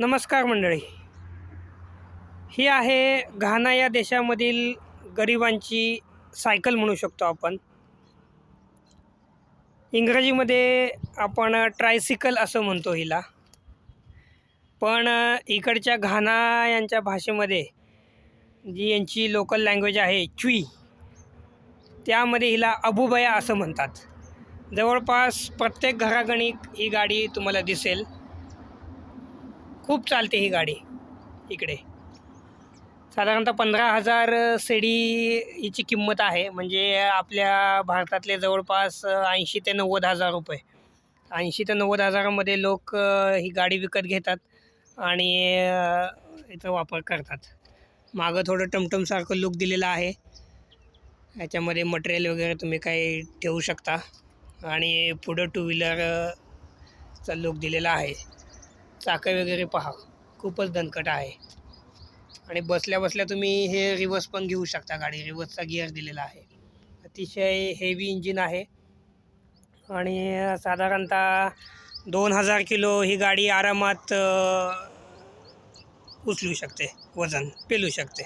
नमस्कार मंडळी. ही आहे घाना या देशामधील गरिबांची सायकल म्हणू शकतो आपण. इंग्रजीमध्ये आपण ट्रायसिकल असं म्हणतो हिला. पण इकडच्या घाना यांच्या भाषेमध्ये जी यांची लोकल लँग्वेज आहे च्वी त्यामध्ये हिला अबुबया असं म्हणतात. जवळपास प्रत्येक घरागणिक ही गाडी तुम्हाला दिसेल. खूप चालते ही गाडी. इकडे. साधारणतः पंधरा हजार सेडी हिची किंमत आहे. म्हणजे आपल्या भारतातले जवळपास ऐंशी ते नव्वद हजार रुपये. ऐंशी ते नव्वद हजारामध्ये लोक ही गाडी विकत घेतात आणि याचा वापर करतात. मागं थोडं टमटमसारखं लुक दिलेलं आहे. याच्यामध्ये मटेरियल वगैरे तुम्ही काही ठेवू शकता. आणि पुढं टू व्हीलरचा लुक दिलेला आहे. चाकं वगैरे पहा. खूपच दणकट आहे. आणि बसल्या बसल्या तुम्ही हे रिवर्स पण घेऊ शकता गाडी. रिवर्सचा गिअर दिलेला आहे. अतिशय हेवी इंजिन आहे. आणि साधारणतः दोन हजार किलो ही गाडी आरामात उचलू शकते. वजन पेलू शकते.